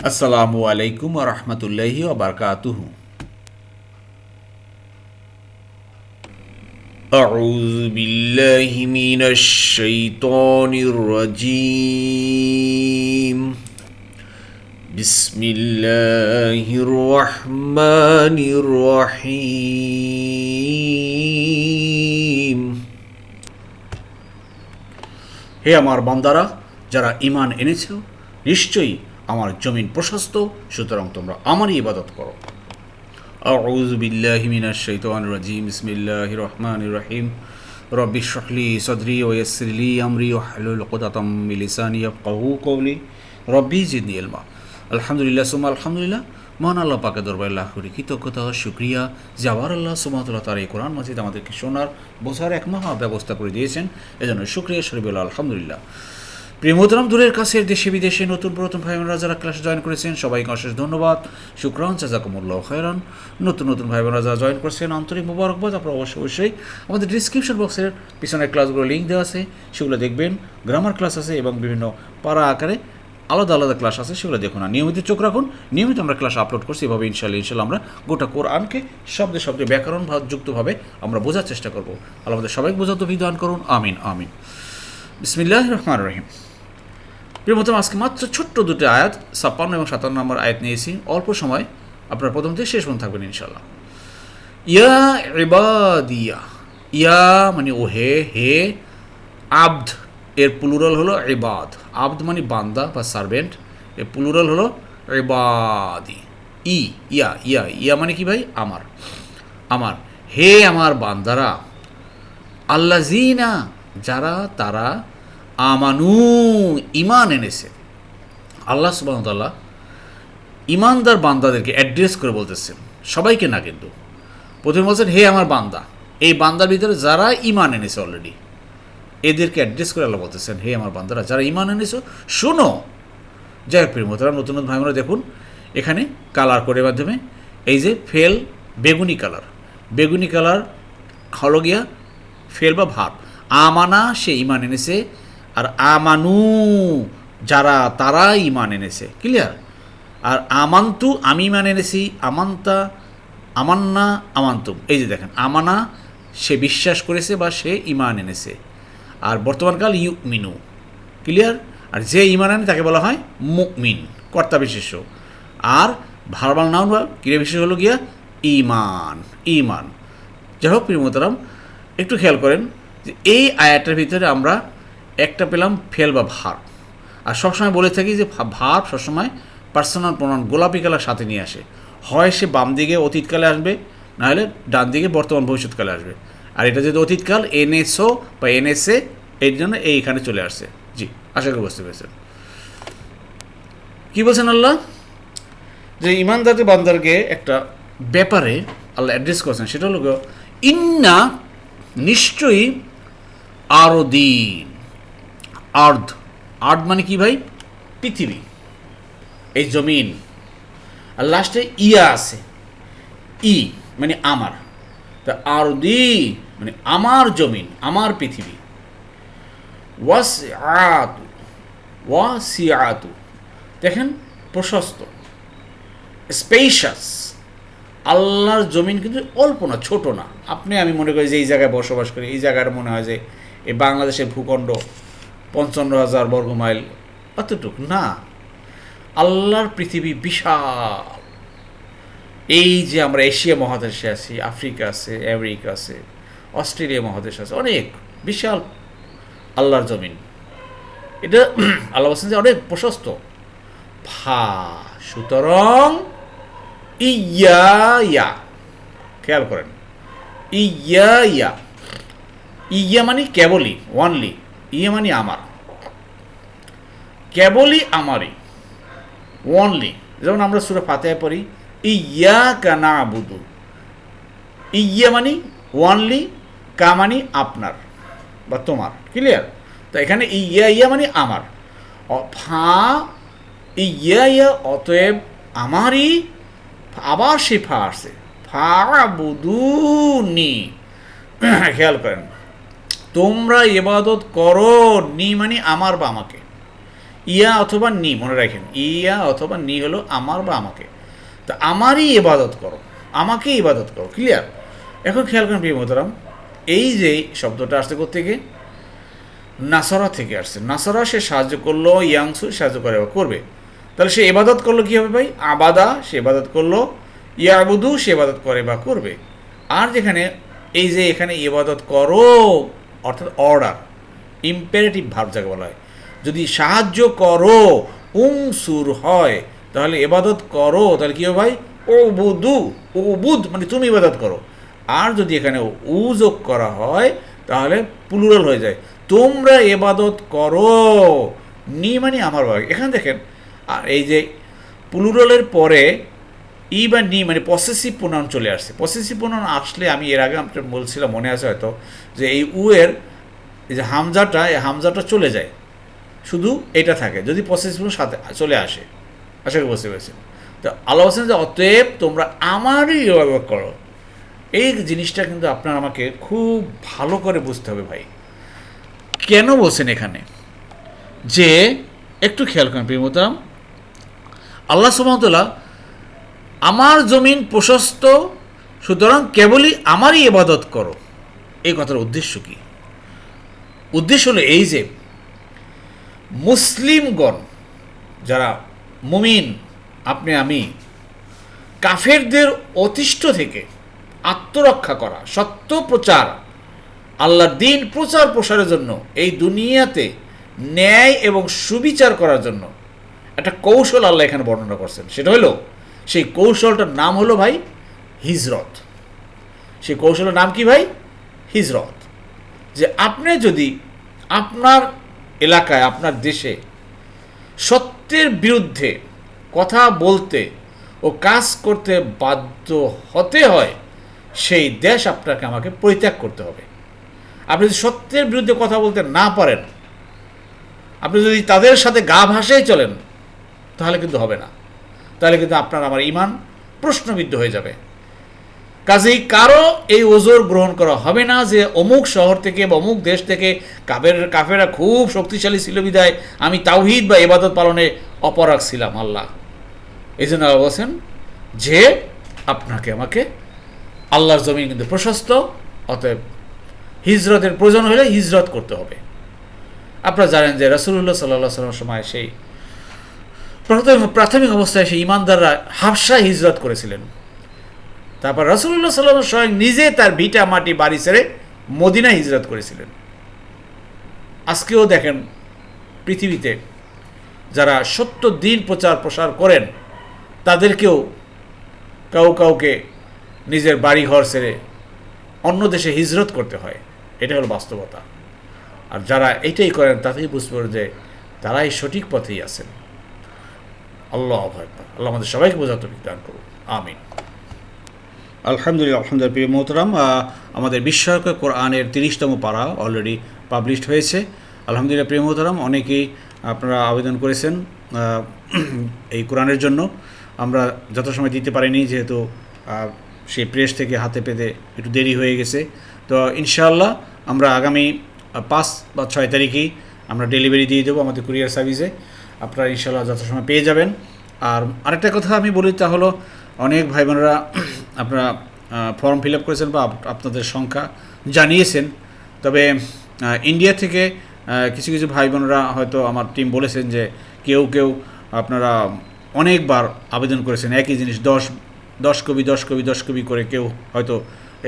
আসসালামু আলাইকুম রহমতুল্লাহি ওবরকাতুহু أعوذ بالله من الشيطان الرجيم بسم الله الرحمن الرحيم হে আমার বান্দারা যারা ইমান এনেছ নিশ্চয়ই আমার জমিন প্রশস্ত সুতরাং তোমরা আমারই ইবাদত করো أعوذ بالله من الشيطان الرجيم بسم الله الرحمن الرحيم رب اشرح لي صدري ويسر لي أمري واحلل عقدة من لساني يفقهوا قولي ربي زدني علما আলহামদুলিল্লাহ সুমা আলহামদুলিল্লাহ মহান আল্লাহ পাকে দরবার লাখ করি কৃতজ্ঞতা সুক্রিয়া যে আবার আল্লাহ সুমাতুল্লাহ তার এই কোরআন মাজিদ আমাদেরকে শোনার বোঝার এক মহা ব্যবস্থা করে দিয়েছেন এজন্য সুক্রিয়া শরীফুল্লাহ আলহামদুলিল্লাহ প্রিয় মোহতরম দূরের কাছের দেশে, বিদেশে নতুন পুরাতন ভাই বোনেরা যারা ক্লাসে জয়েন করেছেন, সবাইকে অশেষ ধন্যবাদ। শুক্রান জাজাকুমুল্লাহ খয়রান। নতুন নতুন ভাই বোনেরা যারা জয়েন করেছেন, আন্তরিক মুবারকবাদ আপনারা অবশ্যই অবশ্যই আমাদের ডিসক্রিপশন বক্সের পিছনের ক্লাসগুলো লিঙ্ক দেওয়া আছে, সেগুলো দেখবেন। গ্রামার ক্লাস আছে এবং বিভিন্ন পাড়া আকারে আলাদা আলাদা ক্লাস আছে, সেগুলো দেখুন আর নিয়মিত চোখ রাখুন। নিয়মিত আমরা ক্লাস আপলোড করছি, এভাবে ইনশাল্লাহ ইনশাল্লাহ আমরা গোটা কোরআনকে শব্দে শব্দে, ব্যাকরণ যুক্তভাবে আমরা বোঝার চেষ্টা করব। আল্লাহ আমাদের সবাইকে বোঝাতে বিধান করুন, আমিন আমিন। বিসমিল্লাহ রহমান রহিম। প্রিয় আজকে মাত্র ছোট্ট দুটো আয়াত, ছাপ্পান্ন এবং সাতান্ন নম্বর আয়াত নিয়েছি। অল্প সময়, আপনার প্রথম থেকে শেষ পর্যন্ত থাকবেন ইনশাল্লাহ ইয়া ইবাদিয়া, ইয়া মানে ও হে হে আব্দ, এর প্লুরাল হলো ইবাদ। আব্দ মানে বান্দা বা সার্ভেন্ট এর প্লুরাল হলো ইবাদি। ই, ইয়া ইয়া ইয়া মানে কি ভাই? আমার। আমার। হে আমার বান্দারা আল্লাহ জিনা যারা তারা আমানু ইমান এনেছে। আল্লাহ সুবাহতাল্লাহ ইমানদার বান্দাদেরকে অ্যাড্রেস করে বলতেছেন, সবাইকে না কিন্তু। প্রথমে বলছেন, হে আমার বান্দা, এই বান্দার ভিতরে যারা ইমান এনেছে অলরেডি এদেরকে অ্যাড্রেস করে আল্লাহ বলতেছেন, হে আমার বান্দারা, যারা ইমান এনেছো, শোনো। যাই হোক প্রিয়মতারা নতুন নতুন ভাইমরা দেখুন, এখানে কালার করে মাধ্যমে, এই যে ফেল, বেগুনি কালার বেগুনি কালার হলো গিয়া ফেল বা ভাব। আমানা, সে ইমান এনেছে আর আমানু, যারা তারা ইমান এনেছে। ক্লিয়ার আর আমান্তু, আমি ইমান এনেছি, আমান্তা, আমান্না, আমান্তুম। এই যে দেখেন, আমানা, সে বিশ্বাস করেছে বা সে ইমান এনেছে। আর বর্তমানকাল ইউ মিনু ক্লিয়ার আর যে ইমান আনে, তাকে বলা হয় মুকমিন কর্তা বিশেষ্য। আর ভারবাল নাউন বা ক্রিয়া বিশেষ হলো গিয়া ইমান ইমান। যাই হোক প্রিমতারাম একটু খেয়াল করেন যে এই আয়াটার ভিতরে আমরা একটা পেলাম ফেল বা ভার। আর সবসময় বলে থাকি যে ভাব সবসময় পার্সোনাল প্রণাম গোলাপি কালার সাথে নিয়ে আসে। হয় সে বাম দিকে অতীতকালে আসবে নাহলে ডান দিকে বর্তমান ভবিষ্যৎকালে আসবে। আর এটা যদি অতীতকাল এনএসও বা এনএসএ এর জন্য এইখানে চলে আসছে। জি, আশা করি বুঝতে পেরেছেন। কী বলছেন আল্লাহ? যে ইমানদারি বান্দারকে একটা ব্যাপারে আল্লাহ অ্যাড্রেস করছেন, সেটা হলো ইন্না নিশ্চয়ই আরও দিন। আর্ধ। আর্ধ মানে কি ভাই? পৃথিবী। এই জমিন। আর লাস্টে ইয়া আছে। ই মানে আমার। তা আর দি মানে আমার জমিন, আমার পৃথিবী। ওয়াস আতু আতু দেখেন, প্রশস্ত। স্পেশাস। আল্লাহর জমিন কিন্তু অল্প না, ছোট না। আপনি, আমি মনে করি যে এই জায়গায় বসবাস করি, এই জায়গাটা মনে হয় যে এই বাংলাদেশের ভূখণ্ড পঞ্চান্ন হাজার বর্গ মাইল। অতটুক না। আল্লাহর পৃথিবী বিশাল। এই যে আমরা এশিয়া মহাদেশে আছি, আফ্রিকা আছে, আমেরিকা আছে, অস্ট্রেলিয়া মহাদেশ আছে, অনেক বিশাল আল্লাহর জমিন। এটা আল্লাহ বলছেন যে অনেক প্রশস্ত। ভা, সুতরাং ইয়া ইয়া খেয়াল করেন। ইয়া ইয়া ইয়া মানে কেবলই ওয়ানলি ইয়া মানে আমার। কেবলই আমারই। ওনলি যেমন আমরা সুরে ফাতে পড়ি ইয়া কানা আবুদু ইয়া মানে ওয়ানলি কা মানে আপনার বা তোমার। ক্লিয়ার তো এখানে ইয়া ইয়া মানে আমার। ফা ইয়া ইয়া অতএব আমারই। আবার সে ফা আসছে ফা বুদুনি খেয়াল করেন। তোমরা ইবাদত করো, নি মানে আমার বা আমাকে। ইয়া অথবা নি, মনে রাখেন। ইয়া অথবা নি হলো আমার বা আমাকে। তা আমারই ইবাদত করো, আমাকেই ইবাদত করো ক্লিয়ার এখন খেয়াল করেন প্রিয় মোহতারাম, এই যে শব্দটা আসছে থেকে নাসারা থেকে আসছে। নাসারা সে সাহায্য করল, ইয়াংসু সাহায্য করে করবে। তাহলে সে এবাদত করল কী হবে ভাই? আবাদা, সে এবাদত করল। ইয়াবুদু, সে এবাদত করে বা করবে। আর যেখানে এই যে এখানে ইবাদত করো অর্থাৎ অর্ডার ইম্পারেটিভ ভাব যাকে বলা হয়। যদি সাহায্য করো উং সুর হয়, তাহলে এবাদত করো, তাহলে কী হবে ভাই? ও বুদু ও বুধ মানে তুমি ইবাদত করো। আর যদি এখানে উযোগ করা হয়, তাহলে প্লুরাল হয়ে যায়। তোমরা এবাদত করো। নি মানে আমার ভাগ এখানে দেখেন, আর এই যে প্লুরালের পরে ই বা নি মানে পসেসিভ প্রোনাউন চলে আসছে। পসেসিভ প্রোনাউন আসলে আমি এর আগে আপনার বলছিলাম, মনে আছে হয়তো, যে এই উয়ের এই যে হামজাটা, এই হামজাটা চলে যায়। শুধু এটা থাকে, যদি পসেসিভ সাথে চলে আসে। আশা করি বুঝতে পেরেছেন। তো আল্লাহ হোসেন যে, অতএব তোমরা আমারই ইবাদত করো। এই জিনিসটা কিন্তু আপনার আমাকে খুব ভালো করে বুঝতে হবে ভাই। কেন বলছেন এখানে? যে, একটু খেয়াল করেন প্রিয়মতাম আল্লাহ সুমতলা আমার জমিন প্রশস্ত, সুতরাং কেবলই আমারই ইবাদত করো। এই কথার উদ্দেশ্য কি? উদ্দেশ্য হলো এই যে, মুসলিমগণ, যারা মুমিন, আপনি আমি, কাফেরদের অতিষ্ঠ থেকে আত্মরক্ষা করা, সত্য প্রচার, আল্লাহর দিন প্রচার প্রসারের জন্য, এই দুনিয়াতে ন্যায় এবং সুবিচার করার জন্য, একটা কৌশল আল্লাহ এখানে বর্ণনা করছেন। সেটা হলো সেই কৌশলটার নাম হলো ভাই হিজরত। সেই কৌশলের নাম কি ভাই? হিজরত। যে আপনি যদি আপনার এলাকায়, আপনার দেশে সত্যের বিরুদ্ধে কথা বলতে ও কাজ করতে বাধ্য হতে হয়, সেই দেশ আপনাকে আমাকে পরিত্যাগ করতে হবে। আপনি যদি সত্যের বিরুদ্ধে কথা বলতে না পারেন, আপনি যদি তাদের সাথে গা ভাসায় চলেন, তাহলে কিন্তু হবে না। তাহলে কিন্তু আপনার আমার ইমান প্রশ্নবিদ্ধ হয়ে যাবে। কাজেই কারও এই ওজোর গ্রহণ করা হবে না যে অমুক শহর থেকে বা অমুক দেশ থেকে কাফের কাফেরা খুব শক্তিশালী ছিল বিদায়, আমি তাওহিদ বা ইবাদত পালনে অপরাগ ছিলাম আল্লাহ। এই জন্য বলছেন, যে আপনাকে আমাকে আল্লাহর জমিন কিন্তু প্রশস্ত, অতএব হিজরতের প্রয়োজন হলে হিজরত করতে হবে। আপনারা জানেন যে রাসুল্লাহ সাল্লাহ সাল্লামের সময় সেই প্রাথমিক অবস্থায় সেই ইমানদাররা হাফসা হিজরত করেছিলেন। তারপর রসুল্লাহ সাল্লাম স্বয়ং নিজে তার ভিটা মাটি বাড়ি ছেড়ে মদিনা হিজরত করেছিলেন। আজকেও দেখেন পৃথিবীতে যারা সত্য দিন প্রচার প্রসার করেন, তাদেরকেও কাউ কাউকে নিজের বাড়ি ঘর ছেড়ে অন্য দেশে হিজরত করতে হয়। এটা হলো বাস্তবতা। আর যারা এটাই করেন, তাতেই পারে যে তারাই সঠিক পথেই আছেন। আল্লাহ ভয় আল্লাহ আমাদের সবাইকে বোঝাতে দান করুন আমিন। আলহামদুলিল্লাহ আলহামদুলিল্লাহ, প্রিয় মোহতরাম আমাদের বিস্ময়ক কোরআনের তিরিশতম পাড়া অলরেডি পাবলিশড হয়েছে। আলহামদুলিল্লাহ, প্রিয় মোহতরাম, অনেকেই আপনারা আবেদন করেছেন এই কোরআনের জন্য। আমরা যথাসময় দিতে পারিনি, যেহেতু সেই প্রেস থেকে হাতে পেতে একটু দেরি হয়ে গেছে। তো ইনশাআল্লাহ, আমরা আগামী পাঁচ বা ছয় তারিখেই আমরা ডেলিভারি দিয়ে দেবো আমাদের কুরিয়ার সার্ভিসে আপনারা ইনশাল্লাহ যথাসময় পেয়ে যাবেন। আর আরেকটা কথা আমি বলি, তা হলো অনেক ভাই বোনেরা আপনারা ফর্ম ফিল আপ করেছেন বা আপনাদের সংখ্যা জানিয়েছেন। তবে ইন্ডিয়া থেকে কিছু কিছু ভাই বোনেরা হয়তো আমার টিম বলেছেন যে কেউ কেউ আপনারা অনেকবার আবেদন করেছেন। একই জিনিস, দশ দশ কবি দশ কবি দশ কবি করে কেউ হয়তো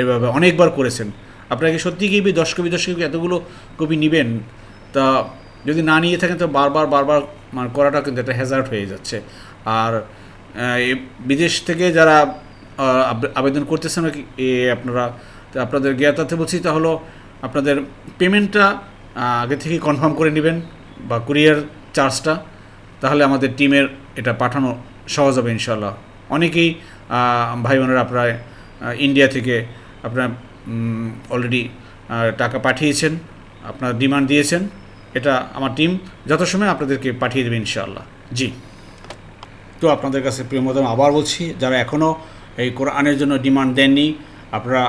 এভাবে অনেকবার করেছেন। আপনারা কি সত্যি কি দশ কবি দশ কবি এতগুলো কবি নেবেন? তা যদি না নিয়ে থাকেন, তো বারবার বারবার মানে করাটা কিন্তু একটা হ্যাজার্ট হয়ে যাচ্ছে। আর বিদেশ থেকে যারা আবেদন করতেছেন আপনারা আপনাদের জ্ঞাতাতে বলছি, তা হলো আপনাদের পেমেন্টটা আগে থেকে কনফার্ম করে নেবেন বা কুরিয়ার চার্জটা তাহলে আমাদের টিমের এটা পাঠানো সহজ হবে ইনশাল্লাহ অনেকেই ভাই বোনেরা আপনারা ইন্ডিয়া থেকে আপনারা অলরেডি টাকা পাঠিয়েছেন। আপনারা ডিমান্ড দিয়েছেন, এটা আমার টিম যথাসময় আপনাদেরকে পাঠিয়ে দেবে ইনশাআল্লাহ। জি। তো আপনাদের কাছে প্রিয় মতন আবার বলছি, যারা এখনও এই কোরআনের জন্য ডিমান্ড দেননি, আপনারা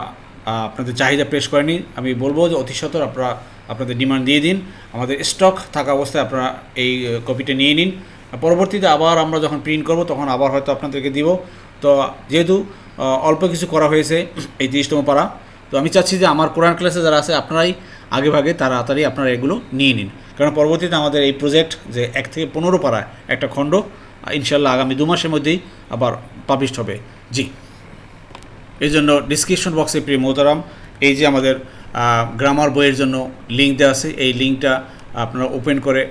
আপনাদের চাহিদা পেশ করেনি আমি বলব যে অতি সত্তর আপনারা আপনাদের ডিমান্ড দিয়ে দিন। আমাদের স্টক থাকা অবস্থায় আপনারা এই কপিটা নিয়ে নিন। পরবর্তীতে আবার আমরা যখন প্রিন্ট করব, তখন আবার হয়তো আপনাদেরকে দিব। তো যেহেতু অল্প কিছু করা হয়েছে এই তিরিশতম পাড়া তো আমি চাচ্ছি যে আমার কোরআন ক্লাসে যারা আছে, আপনারাই আগে ভাগে তাড়াতাড়ি আপনারা এগুলো নিয়ে নিন। কারণ পরবর্তীতে আমাদের এই প্রজেক্ট যে এক থেকে পনেরো পাড়ায় একটা খণ্ড ইনশাল্লাহ আগামী দু মাসের মধ্যেই আবার পাবলিশড হবে। জি। এই জন্য ডিসক্রিপশন বক্সে প্রিয় মোহতারাম, এই যে আমাদের গ্রামার বইয়ের জন্য লিঙ্ক দেওয়া আছে, এই লিঙ্কটা আপনারা ওপেন করে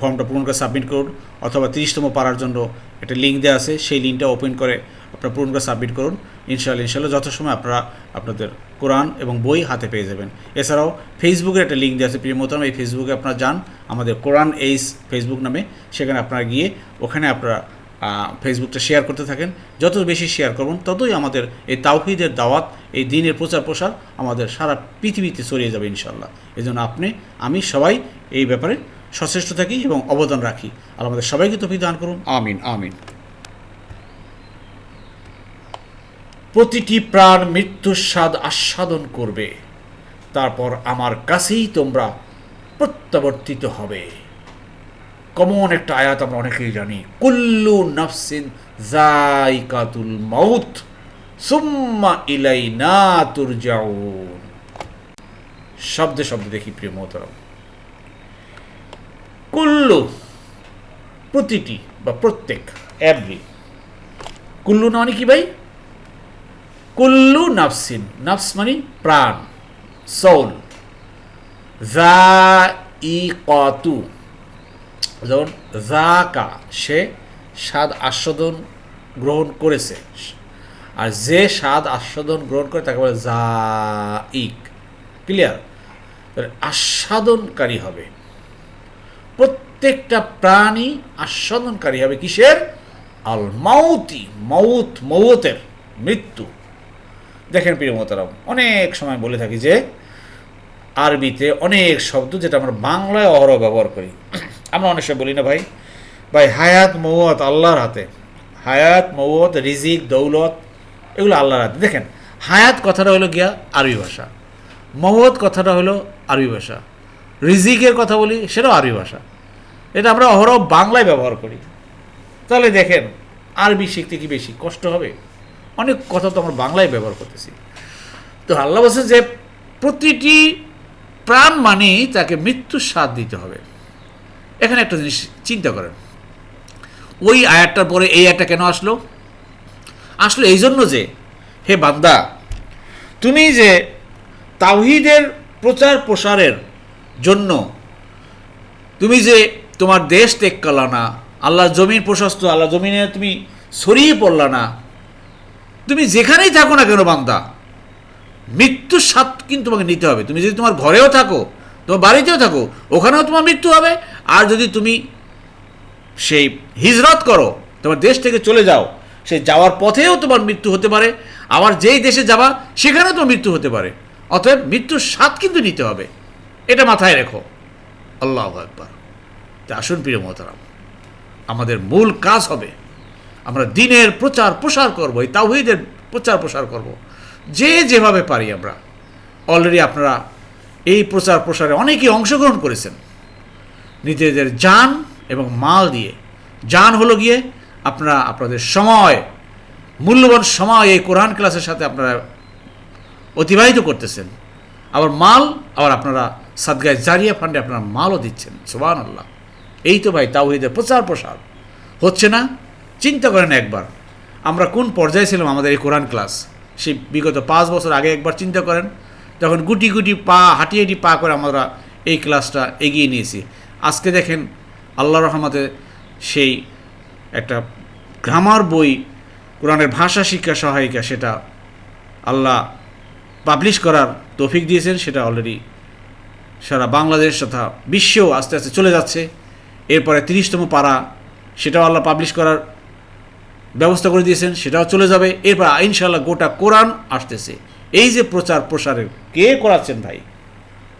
ফর্মটা পূরণ করে সাবমিট করুন, অথবা তিরিশতম পারার জন্য একটা লিঙ্ক দেওয়া আছে, সেই লিঙ্কটা ওপেন করে আপনারা পূরণ করে সাবমিট করুন। ইনশাআল্লাহ ইনশাল্লাহ যথাসময় আপনারা আপনাদের কোরআন এবং বই হাতে পেয়ে যাবেন। এছাড়াও ফেসবুকের একটা লিঙ্ক দেওয়া আছে, প্রিয় মোহতারাম, এই ফেসবুকে আপনারা যান, আমাদের কোরআন এইস ফেসবুক নামে, সেখানে আপনারা গিয়ে ওখানে আপনারা ফেসবুকটা শেয়ার করতে থাকেন। যত বেশি শেয়ার করবেন, ততই আমাদের এই তাওহিদের দাওয়াত, এই দিনের প্রচার প্রসার আমাদের সারা পৃথিবীতে ছড়িয়ে যাবে ইনশাল্লাহ এই জন্য আপনি, আমি সবাই এই ব্যাপারে সচেষ্ট থাকি এবং অবদান রাখি। আর আমাদের সবাইকে তফি দান করুন। আমিন আমিন। প্রতিটি প্রাণ মৃত্যুর স্বাদ আস্বাদন করবে। তারপর আমার কাছেই তোমরা প্রত্যাবর্তিত হবে। কমন একটা আয়াত আমরা অনেকেই জানি, কুল্লু নাফসিন জাইকাতুল মাউত সুম্মা ইলাইনা তুরজাউন। শব্দে শব্দে দেখি প্রিয় মোহতরম। কুল্লু প্রতিটি বা প্রত্যেক এভরি কুল্লু না কি ভাই? কুল্লু নাফসিন, নাফস মানে প্রাণ, সোল। জা ই কতু যেমন জাকা সে স্বাদ আস্বাদন গ্রহণ করেছে। আর যে স্বাদ আস্বাদন গ্রহণ করে তাকে বলে জা ইক ক্লিয়ার আস্বাদনকারী হবে। প্রত্যেকটা প্রাণী আস্বাদনকারী হবে কিসের? আল মাউতি মৌত মৌতের মৃত্যু। দেখেন প্রিয় মোতারাম অনেক সময় বলে থাকি যে আরবিতে অনেক শব্দ যেটা আমরা বাংলায় অহরহ ব্যবহার করি। আমরা অনেক সময় বলি না ভাই ভাই হায়াত মৌত আল্লাহর হাতে। হায়াত মৌত রিজিক, দৌলত, এগুলো আল্লাহর হাতে। দেখেন, হায়াত কথাটা হলো গিয়া আরবি ভাষা মৌত কথাটা হলো আরবি ভাষা, রিজিকের কথা বলি সেটাও আরবি ভাষা। এটা আমরা অহরহ বাংলায় ব্যবহার করি। তাহলে দেখেন, আরবি শিখতে কি বেশি কষ্ট হবে? অনেক কথা তো আমরা বাংলায় ব্যবহার করতেছি। তো আল্লাহ বলছে যে, প্রতিটি প্রাণ মানেই তাকে মৃত্যুর স্বাদ দিতে হবে। এখানে একটা জিনিস চিন্তা করেন। ওই আয়াতটার পরে এই আয়াতটা কেন আসলো? আসলো এই জন্য যে, হে বান্দা, তুমি যে তাওহিদের প্রচার প্রসারের জন্য তুমি যে তোমার দেশ ত্যাগ করলা না আল্লাহ জমিন প্রশস্ত আল্লাহ জমিনে তুমি ছড়িয়ে পড়লা না তুমি যেখানেই থাকো না কেন বান্দা? মৃত্যুর স্বাদ কিন্তু তোমাকে নিতে হবে। তুমি যদি তোমার ঘরেও থাকো, তোমার বাড়িতেও থাকো, ওখানেও তোমার মৃত্যু হবে। আর যদি তুমি সেই হিজরত করো, তোমার দেশ থেকে চলে যাও, সে যাওয়ার পথেও তোমার মৃত্যু হতে পারে। আবার যেই দেশে যাবা, সেখানেও তোমার মৃত্যু হতে পারে। অতএব মৃত্যুর স্বাদ কিন্তু নিতে হবে। এটা মাথায় রেখো। আল্লাহ একবার তা আসুন প্রিয় মহতারাম, আমাদের মূল কাজ হবে আমরা দিনের প্রচার প্রসার করব, এই তাওহিদের প্রচার প্রসার করব। যে যেভাবে পারি আমরা। অলরেডি আপনারা এই প্রচার প্রসারে অনেকেই অংশগ্রহণ করেছেন। নিজেদের যান এবং মাল দিয়ে। যান হলো গিয়ে আপনারা, আপনাদের সময়, মূল্যবান সময় এই কোরআন ক্লাসের সাথে আপনারা অতিবাহিত করতেছেন। আবার মাল, আবার আপনারা সাদগায় জারিয়া ফান্ডে আপনারা মালও দিচ্ছেন। সুবান আল্লাহ এই তো ভাই, তাওহিদের প্রচার প্রসার। হচ্ছে না? চিন্তা করেন একবার। আমরা কোন পর্যায়ে ছিলাম আমাদের এই কোরআন ক্লাস? সেই বিগত পাঁচ বছর আগে একবার চিন্তা করেন তখন গুটি গুটি পা, হাঁটি হাঁটি পা করে আমরা এই ক্লাসটা এগিয়ে নিয়েছি। আজকে দেখেন আল্লাহ রহমতে সেই একটা গ্রামার বই, কোরআনের ভাষা শিক্ষা সহায়িকা সেটা আল্লাহ পাবলিশ করার তৌফিক দিয়েছেন, সেটা অলরেডি সারা বাংলাদেশ তথা বিশ্বেও আস্তে আস্তে চলে যাচ্ছে। এরপরে তিরিশতম পাড়া সেটাও আল্লাহ পাবলিশ করার ব্যবস্থা করে দিয়েছেন, সেটাও চলে যাবে। এরপর ইনশাল্লাহ গোটা কোরআন আসতেছে। এই যে প্রচার প্রসারের কে করাচ্ছেন ভাই?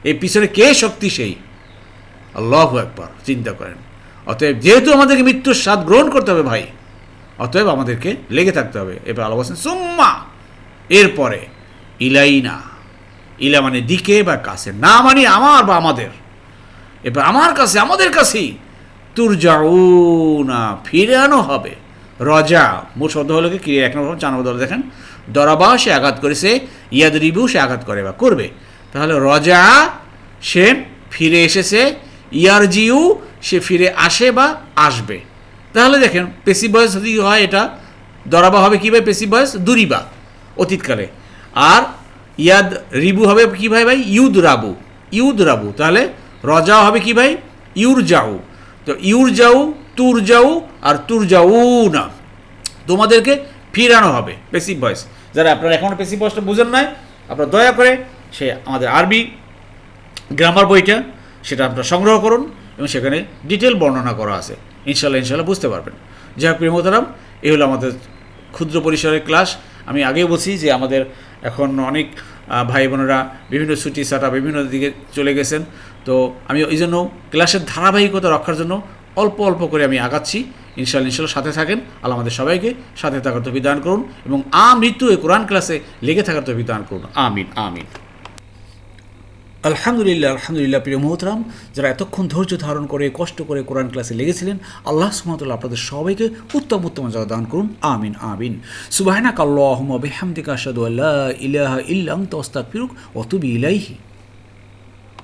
এই পিছনে কে শক্তি সেই? আল্লাহ একবার চিন্তা করেন। অতএব যেহেতু আমাদেরকে মৃত্যুর স্বাদ গ্রহণ করতে হবে ভাই, অতএব আমাদেরকে লেগে থাকতে হবে। এবার আল্লাহ বলছেন, সুম্মা! এরপরে, ইলাইনা। ইলা মানে দিকে বা কাছে, না মানে আমার বা আমাদের। এবার আমার কাছে, আমাদের কাছেই তুর যাও না ফিরে আনো হবে। রজা মূল শব্দ হলো কি? এক নম্বর চার নম্বর দেখেন। দরাবা, সে আঘাত করেছে। ইয়াদ রিবু সে আঘাত করে বা করবে। তাহলে রজা, সে ফিরে এসেছে। ইয়ার জিউ সে ফিরে আসে বা আসবে। তাহলে দেখেন পেশি বয়স যদি হয় এটা, দরাবা হবে কী ভাই? পেশি বয়স দুরিবা, অতীতকালে। আর ইয়াদ রিবু হবে কী ভাই ভাই? ইউদ রাবু ইউদ রাবু তাহলে রজা হবে কি ভাই? ইউর যাও তো ইউর যাও তুর যাও আর তুর যাও না তোমাদেরকে ফিরানো হবে। পেসিভ ভয়েস যারা আপনারা এখনও পেসিভ ভয়েসটা বুঝেন নাই, আপনারা দয়া করে সে আমাদের আরবি গ্রামার বইটা, সেটা আপনারা সংগ্রহ করুন এবং সেখানে ডিটেল বর্ণনা করা আছে। ইনশাল্লাহ ইনশাল্লাহ বুঝতে পারবেন। যাই হোক প্রিয় মোহতারাম এই হলো আমাদের ক্ষুদ্র পরিসরের ক্লাস আমি আগেই বলছি যে আমাদের এখন অনেক ভাই বোনেরা বিভিন্ন ছুটি ছাটা বিভিন্ন দিকে চলে গেছেন। তো আমি ওই জন্য ক্লাসের ধারাবাহিকতা রক্ষার জন্য অল্প অল্প করে আমি আগাচ্ছি। ইনশাল্লাহ ইনশাল্লাহ সাথে থাকেন। আল্লাহ আমাদের সবাইকে সাথে থাকার তো বিধান করুন এবং আমৃত্যু এই কোরআন ক্লাসে লেগে থাকার তো বিধান করুন। আমিন আমিন। আলহামদুলিল্লাহ আলহামদুলিল্লাহ, প্রিয় মোহতরাম, যারা এতক্ষণ ধৈর্য ধারণ করে, কষ্ট করে কোরআন ক্লাসে লেগেছিলেন, আল্লাহ সুমতুল্লাহ আপনাদের সবাইকে উত্তম উত্তম যা দান করুন। আমিন আমিন। সুবাহনা কাল্লাহম বেহামদিকা আসাদু আল্লাহ ইলাহা ইল্লাং তস্তাক ফিরুক অতুবি ইলাইহি।